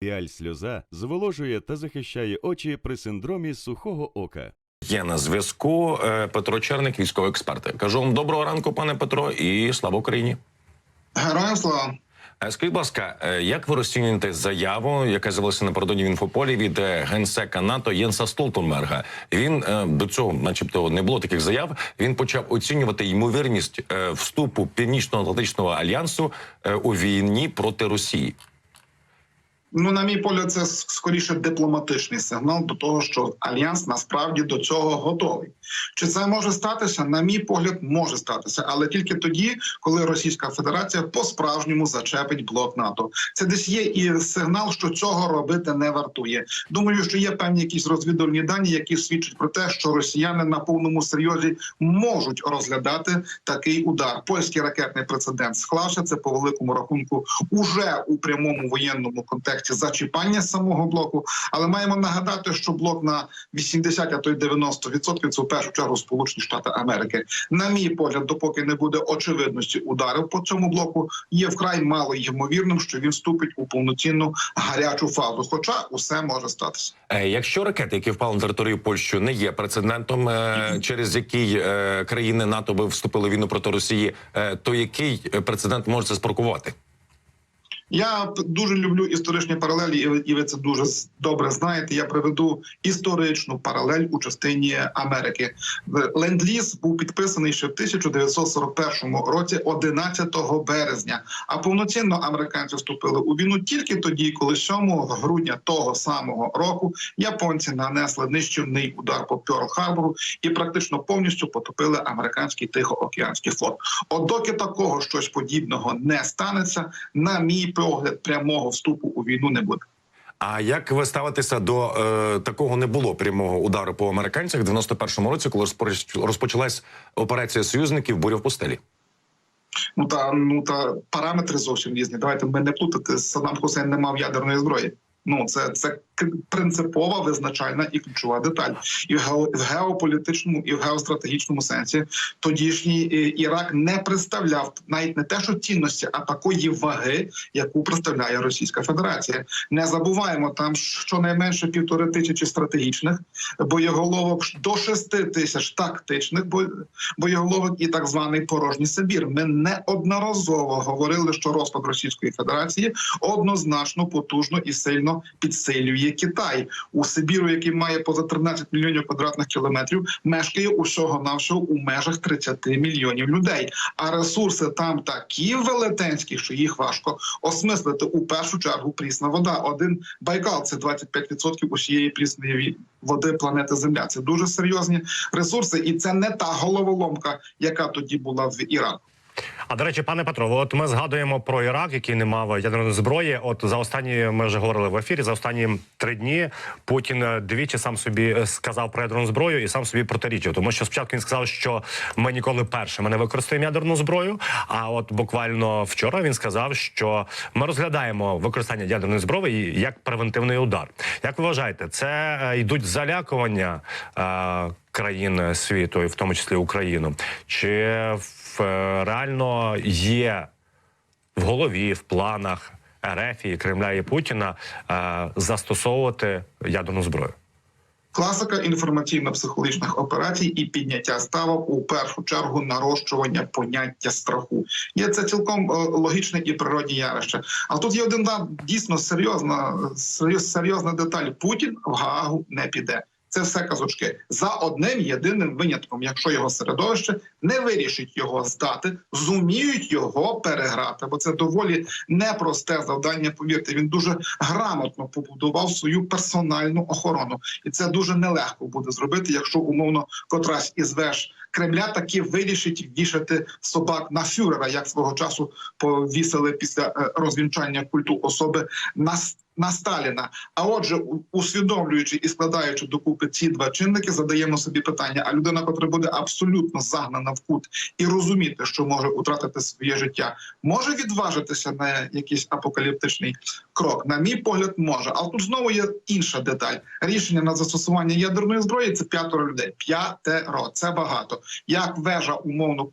Піаль сльоза зволожує та захищає очі при синдромі сухого ока. Є на зв'язку е, Петро Черник, військовий експерт. Кажу вам доброго ранку, пане Петро, і слава Україні. Героям слава. Е, Скажіть, будь ласка, е, як ви розцінюєте заяву, яка з'явилася напередодні в інфополі від генсека НАТО Єнса Столтенберга? Він до цього, начебто, не було таких заяв. Він почав оцінювати ймовірність вступу Північно-Атлантичного альянсу у війні проти Росії. Ну, на мій погляд, це скоріше дипломатичний сигнал до того, що альянс насправді до цього готовий. Чи це може статися? На мій погляд, може статися, але тільки тоді, коли Російська Федерація по-справжньому зачепить блок НАТО. Це десь є і сигнал, що цього робити не вартує. Думаю, що є певні якісь розвідувальні дані, які свідчать про те, що росіяни на повному серйозі можуть розглядати такий удар. Польський ракетний прецедент склався. Це по великому рахунку уже у прямому воєнному контексті зачіпання самого блоку. Але маємо нагадати, що блок на 80, а то й 90% це в першу чергу Сполучені Штати Америки. На мій погляд, допоки не буде очевидності ударів по цьому блоку, є вкрай мало ймовірним, що він вступить у повноцінну гарячу фазу. Хоча усе може статися. Е, Якщо ракети, які впали на територію Польщі, не є прецедентом, е, через який е, країни НАТО би вступили в війну проти Росії, то який прецедент може це спрокувати? Я дуже люблю історичні паралелі, і ви, це дуже добре знаєте. Я приведу історичну паралель у частині Америки. Ленд-ліз був підписаний ще в 1941 році, 11 березня. А повноцінно американці вступили у війну тільки тоді, коли 7 грудня того самого року японці нанесли нищівний удар по Пьорл-Харбору і практично повністю потопили американський тихоокеанський флот. От доки такого щось подібного не станеться, на мій погляд, прямого вступу у війну не буде. А як ви ставитеся до е, такого не було прямого удару по американцях в 91-му році, коли розпочалась операція союзників буря в пустелі? Ну та ну та параметри зовсім різні. Давайте ми не плутати. Саддам Хусейн не мав ядерної зброї. Ну це це принципова, визначальна і ключова деталь. І в геополітичному і в геостратегічному сенсі тодішній е, Ірак не представляв навіть не те, що цінності, а такої ваги, яку представляє Російська Федерація. Не забуваємо там щонайменше півтори тисячі стратегічних боєголовок до шести тисяч тактичних бо- боєголовок і так званий порожній Сибір. Ми неодноразово говорили, що розпад Російської Федерації однозначно потужно і сильно підсилює Китай у Сибіру, який має поза 13 мільйонів квадратних кілометрів, мешкає усього навсього у межах 30 мільйонів людей. А ресурси там такі велетенські, що їх важко осмислити. У першу чергу прісна вода. Один Байкал це 25% усієї прісної води планети Земля. Це дуже серйозні ресурси, і це не та головоломка, яка тоді була в Іраку. А до речі, пане Петро, от ми згадуємо про Ірак, який не мав ядерної зброї. От за останні ми вже говорили в ефірі. За останні три дні Путін е, двічі сам собі е, сказав про ядерну зброю і сам собі протирічив. Тому що спочатку він сказав, що ми ніколи першими не використаємо ядерну зброю. А от буквально вчора він сказав, що ми розглядаємо використання ядерної зброї як превентивний удар. Як ви вважаєте, це е, йдуть залякування? е, Країн світу, і в тому числі Україну, чи реально є в голові, в планах РФ і Кремля і Путіна е, застосовувати ядерну зброю? Класика інформаційно-психологічних операцій і підняття ставок у першу чергу нарощування поняття страху. Є це цілком е, логічне і природні явище. А тут є один дійсно серйозна серйозна деталь. Путін в Гаагу не піде. Це все казочки за одним єдиним винятком. Якщо його середовище не вирішить його здати, зуміють його переграти, бо це доволі непросте завдання. Повірте, він дуже грамотно побудував свою персональну охорону, і це дуже нелегко буде зробити, якщо умовно котрась із веж Кремля таки вирішить вішати собак на фюрера, як свого часу повісили після е, розвінчання культу особи на на Сталіна. А отже, усвідомлюючи і складаючи докупи ці два чинники, задаємо собі питання: а людина, котра буде абсолютно загнана в кут і розуміти, що може втратити своє життя, може відважитися на якийсь апокаліптичний крок. На мій погляд, може. Але тут знову є інша деталь. Рішення на застосування ядерної зброї це п'ятеро людей. П'ятеро це багато. Як вежа умовно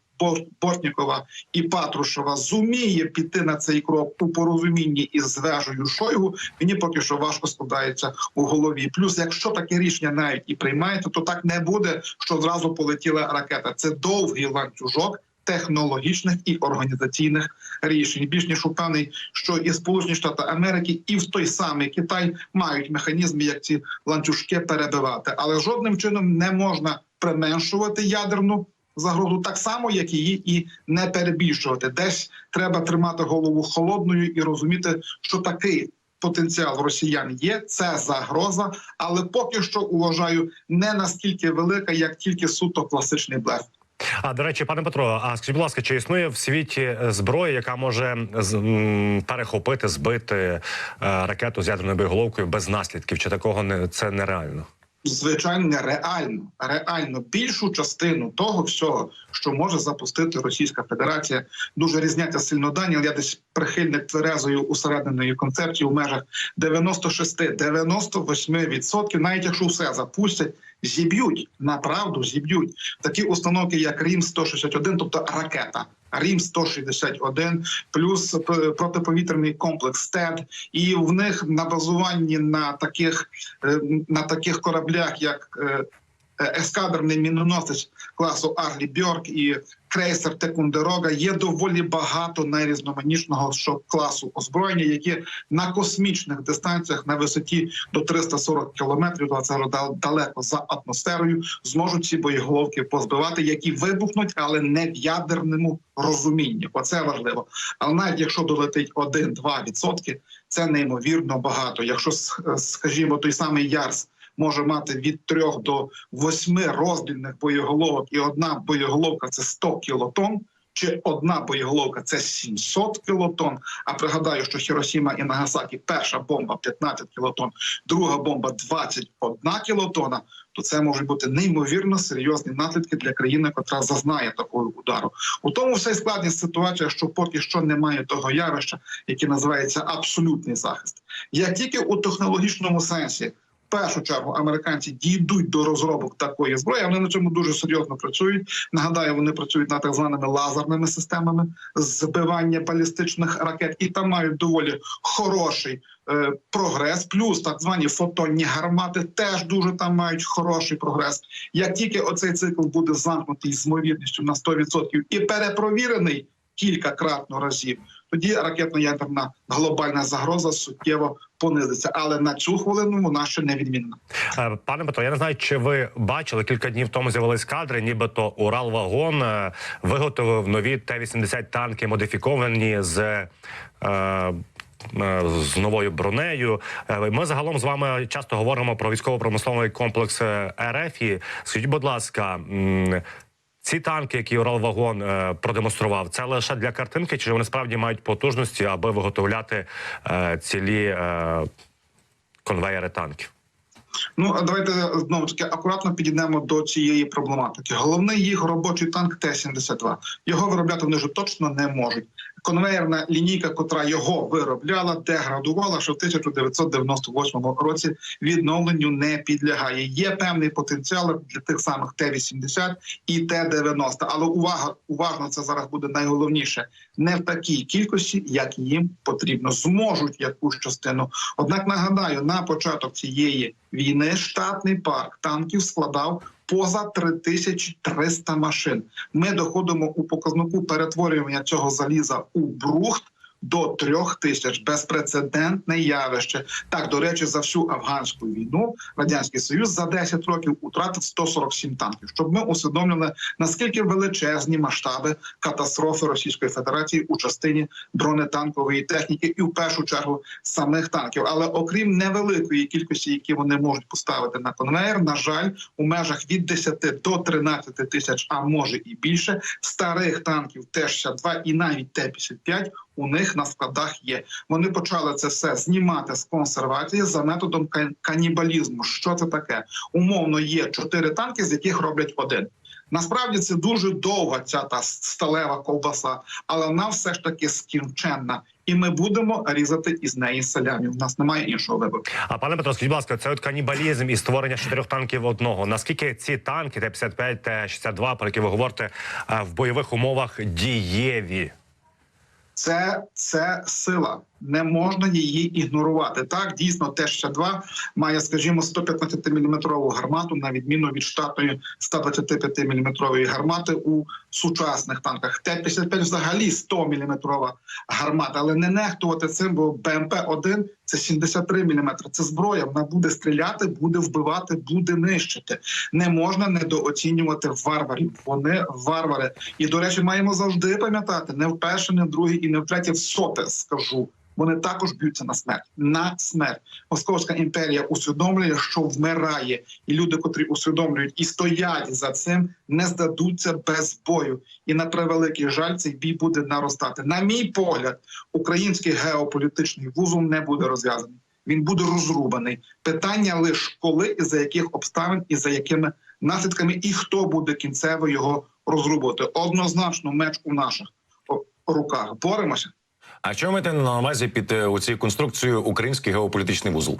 Бортнікова і Патрушева зуміє піти на цей крок у порозумінні із вежею Шойгу, мені поки що важко складається у голові. Плюс, якщо таке рішення навіть і приймається, то так не буде, що зразу полетіла ракета. Це довгий ланцюжок. Технологічних і організаційних рішень більш ніж упевнений, що і Сполучені Штати Америки, і в той самий Китай мають механізми, як ці ланцюжки перебивати, але жодним чином не можна применшувати ядерну загрозу, так само як її і не перебільшувати. Десь треба тримати голову холодною і розуміти, що такий потенціал росіян є. Це загроза, але поки що вважаю не наскільки велика, як тільки суто класичний блеф. А до речі, пане Петро, а скажіть, будь ласка, чи існує в світі е, зброя, яка може з- м, перехопити, збити е, ракету з ядерною боєголовкою без наслідків? Чи такого не це нереально? Звичайно реально, реально більшу частину того всього, що може запустити Російська Федерація, дуже різняться сильно дані. але Я десь прихильник тверезої усередненої концепції у межах 96-98%, навіть якщо все запустять. Зіб'ють направду зіб'ють такі установки, як Рім 161 тобто ракета. Рім 161 плюс протиповітряний комплекс ТЕД, і в них на базуванні на таких е, на таких кораблях, як е, е, ескадрний міноносець класу Арлі Бьорк і крейсер Текундерога, є доволі багато найрізноманітного що класу озброєння, які на космічних дистанціях на висоті до 340 кілометрів, а це да- далеко за атмосферою, зможуть ці боєголовки позбивати, які вибухнуть, але не в ядерному розумінні. Оце важливо. Але навіть якщо долетить 1-2 відсотки, це неймовірно багато. Якщо скажімо, той самий Ярс може мати від 3 до 8 роздільних боєголовок, і одна боєголовка це 100 кілотон. Чи одна боєголовка це 700 кілотон. А пригадаю, що Хіросіма і Нагасакі перша бомба 15 кілотон, друга бомба 21 кілотона. То це можуть бути неймовірно серйозні наслідки для країни, яка зазнає такого удару. У тому вся й складність ситуація, що поки що немає того явища, яке називається абсолютний захист. Як тільки у технологічному сенсі першу чергу американці дійдуть до розробок такої зброї, вони на цьому дуже серйозно працюють. Нагадаю, вони працюють над так званими лазерними системами збивання балістичних ракет, і там мають доволі хороший е, прогрес. Плюс так звані фотонні гармати теж дуже там мають хороший прогрес. Як тільки оцей цикл буде замкнутий з ймовірністю на 100% і перепровірений кількакратно разів, тоді ракетно-ядерна глобальна загроза суттєво понизиться. Але на цю хвилину вона ще не відмінена. Е, Пане Петро, я не знаю, чи ви бачили кілька днів тому з'явились кадри, нібито Уралвагон е, виготовив нові Т-80 танки, модифіковані з. Е, е, з новою бронею ми загалом з вами часто говоримо про військово-промисловий комплекс РФ. Скажіть, будь ласка, ці танки, які Уралвагон е, продемонстрував, це лише для картинки, чи вони справді мають потужності, аби виготовляти е, цілі е, конвеєри танків? Ну давайте знову таки акуратно підійдемо до цієї проблематики. Головний їх робочий танк Т-72. Його виробляти вони вже точно не можуть. Конвейерна лінійка, котра його виробляла, деградувала, що в 1998 році відновленню не підлягає. Є певний потенціал для тих самих Т-80 і Т-90. Але увага, уважно, це зараз буде найголовніше. Не в такій кількості, як їм потрібно, зможуть якусь частину. Однак нагадаю, на початок цієї війни штатний парк танків складав поза 3300 машин. Ми доходимо у показнику перетворювання цього заліза у брухт. До трьох тисяч безпрецедентне явище. Так, до речі, за всю афганську війну радянський союз за 10 років утратив 147 танків. Щоб ми усвідомили наскільки величезні масштаби катастрофи Російської Федерації у частині бронетанкової техніки, і в першу чергу самих танків. Але окрім невеликої кількості, які вони можуть поставити на конвейер, на жаль, у межах від 10 до 13 тисяч, а може і більше, старих танків Т-62 і навіть Т-55 у них на складах є. Вони почали це все знімати з консервації за методом канібалізму. Що це таке? Умовно є чотири танки, з яких роблять один. Насправді це дуже довга ця та сталева ковбаса, але вона все ж таки скінченна, і ми будемо різати із неї салямі. У нас немає іншого вибору. А пане Петро, скажіть, будь ласка, це от канібалізм і створення чотирьох танків одного. Наскільки ці танки, Т-55, Т-62, про які ви говорите, е, в бойових умовах дієві? Це, це сила. Не можна її ігнорувати. Так, дійсно, Т-62 має, скажімо, 115 мм гармату, на відміну від штатної 125 мм гармати у сучасних танках. Т-55 взагалі 100 мм гармата, але не нехтувати цим, бо БМП-1 – це 73 мм. Це зброя. Вона буде стріляти, буде вбивати, буде нищити. Не можна недооцінювати варварів. Вони варвари. І, до речі, маємо завжди пам'ятати не вперше, не вдруге і не втретє, в соте скажу. Вони також б'ються на смерть. На смерть. Московська імперія усвідомлює, що вмирає, і люди, котрі усвідомлюють і стоять за цим, не здадуться без бою. І на превеликий жаль, цей бій буде наростати. На мій погляд, український геополітичний вузол не буде розв'язаний. Він буде розрубаний. Питання лише коли і за яких обставин, і за якими наслідками, і хто буде кінцево його розрубувати. Однозначно, меч у наших руках. Боремося. А що маєте на увазі під е, оцією конструкцією український геополітичний вузол?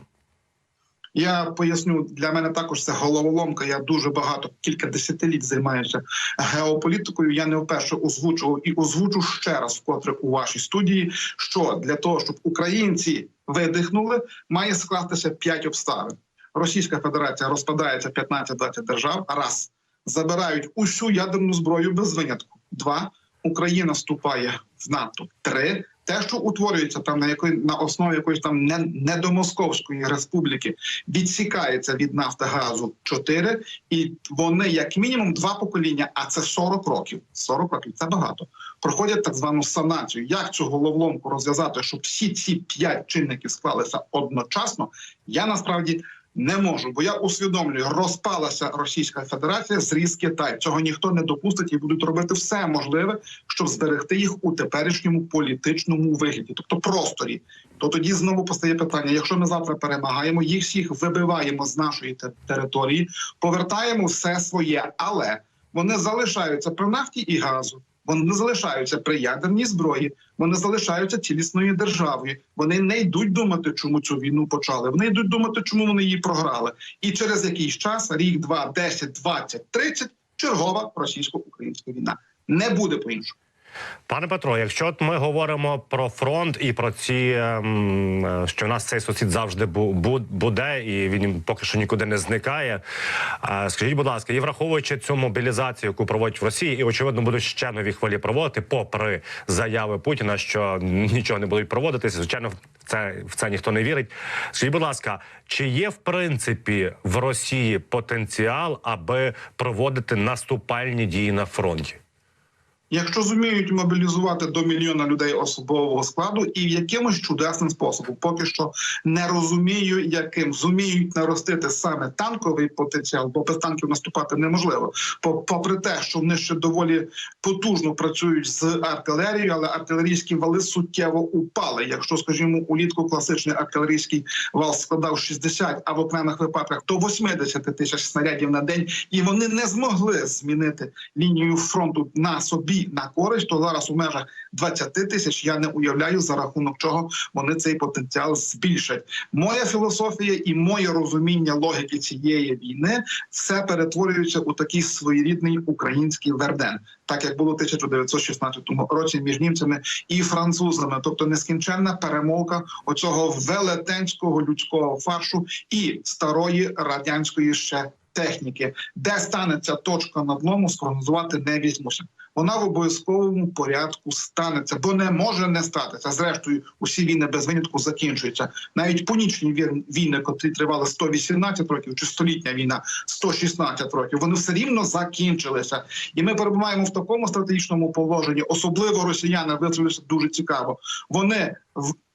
Я поясню для мене також це головоломка. Я дуже багато кілька десятиліть займаюся геополітикою. Я не вперше озвучував і озвучу ще раз вкотре у вашій студії. Що для того, щоб українці видихнули, має скластися п'ять обставин. Російська Федерація розпадається 15-20 держав. Раз забирають усю ядерну зброю без винятку. Два Україна вступає в НАТО. Три те, що утворюється там на якої на основі якоїсь там не, недомосковської республіки, відсікається від нафтогазу 4, і вони як мінімум два покоління, а це 40 років. 40 років це багато. Проходять так звану санацію. Як цю головоломку розв'язати, щоб всі ці п'ять чинників склалися одночасно? Я насправді. Не можу, бо я усвідомлюю, розпалася Російська Федерація, зріз Китай. Цього ніхто не допустить і будуть робити все можливе, щоб зберегти їх у теперішньому політичному вигляді, тобто просторі. То тоді знову постає питання: якщо ми завтра перемагаємо, їх всіх вибиваємо з нашої території, повертаємо все своє, але вони залишаються при нафті і газу. Вони не залишаються при ядерній зброї, вони залишаються цілісною державою. Вони не йдуть думати, чому цю війну почали. Вони йдуть думати, чому вони її програли. І через якийсь час, рік, два, десять, двадцять, тридцять, чергова російсько-українська війна. Не буде по іншому. Пане Петро, якщо от ми говоримо про фронт і про ці, ем, е, що в нас цей сусід завжди бу- бу- буде, і він поки що нікуди не зникає. е, Скажіть, будь ласка, і враховуючи цю мобілізацію, яку проводять в Росії, і очевидно будуть ще нові хвилі проводити, попри заяви Путіна, що нічого не будуть проводитися. Звичайно, в це в це ніхто не вірить. Скажіть, будь ласка, чи є в принципі в Росії потенціал, аби проводити наступальні дії на фронті? Якщо зуміють мобілізувати до мільйона людей особового складу і якимось чудесним способом, поки що не розумію, яким зуміють наростити саме танковий потенціал, бо без танків наступати неможливо. По- Попри те, що вони ще доволі потужно працюють з артилерією, але артилерійські вали суттєво упали. Якщо, скажімо, улітку класичний артилерійський вал складав 60, а в окремих випадках до 80 тисяч снарядів на день, і вони не змогли змінити лінію фронту на собі на користь, то зараз у межах 20 тисяч я не уявляю за рахунок чого вони цей потенціал збільшать. Моя філософія і моє розуміння логіки цієї війни все перетворюється у такий своєрідний український верден, так як було в 1916 році між німцями і французами, тобто нескінченна перемовка оцього велетенського людського фаршу і старої радянської ще техніки, де станеться точка надлому, спрогнозувати не візьмуся. Вона в обов'язковому порядку станеться, бо не може не статися. Зрештою, усі війни без винятку закінчуються. Навіть понічні війни, котрі тривали 118 років, чи столітня війна 116 років, вони все рівно закінчилися. І ми перебуваємо в такому стратегічному положенні. Особливо росіяни висловилися дуже цікаво. Вони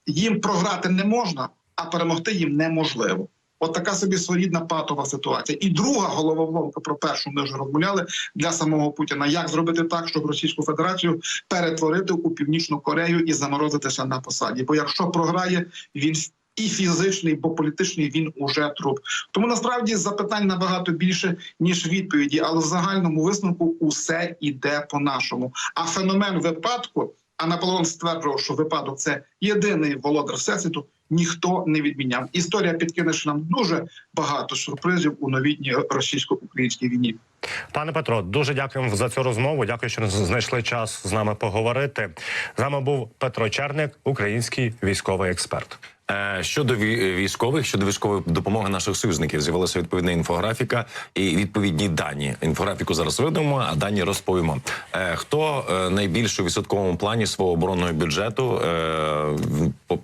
їм програти не можна, а перемогти їм неможливо. От така собі своєрідна патова ситуація. І друга головоломка про першу ми вже розмовляли для самого Путіна. Як зробити так, щоб Російську Федерацію перетворити у Північну Корею і заморозитися на посаді? Бо якщо програє, він і фізичний, бо політичний він уже труп. Тому насправді запитань набагато більше ніж відповіді, але в загальному висновку усе іде по нашому. А феномен випадку, а Наполеон стверджував, що випадок це єдиний володар всесвіту. Ніхто не відміняв. Історія підкине ще нам дуже багато сюрпризів у новітній російсько-українській війні. Пане Петро, дуже дякуємо за цю розмову. Дякую, що знайшли час з нами поговорити. З нами був Петро Черник, український військовий експерт. Е, Щодо ві- військових, щодо військової допомоги наших союзників, з'явилася відповідна інфографіка і відповідні дані. Інфографіку зараз видамо, а дані розповімо. Е, Хто е, найбільше у відсотковому плані свого оборонного бюджету по-